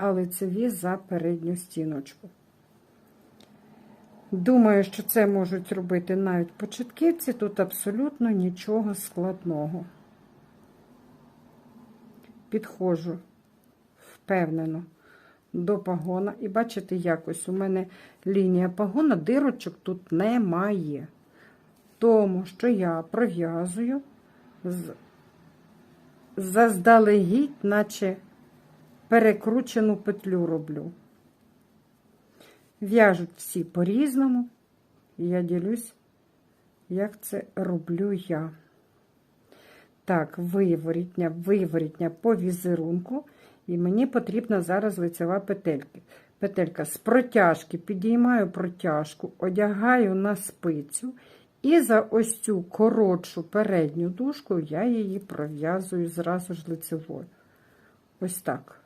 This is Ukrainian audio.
а лицеві за передню стіночку. Думаю, що це можуть робити навіть початківці, тут абсолютно нічого складного. Підходжу впевнено до пагона. І бачите, якось у мене лінія пагона, дирочок тут немає. Тому що я пров'язую з- заздалегідь, наче перекручену петлю роблю. В'яжуть всі по-різному. І я ділюсь, як це роблю я. Так, виворітня, виворітня по візерунку. І мені потрібна зараз лицева петелька. Петелька з протяжки, підіймаю протяжку, одягаю на спицю. І за ось цю коротшу передню дужку я її пров'язую зразу ж лицевою. Ось так.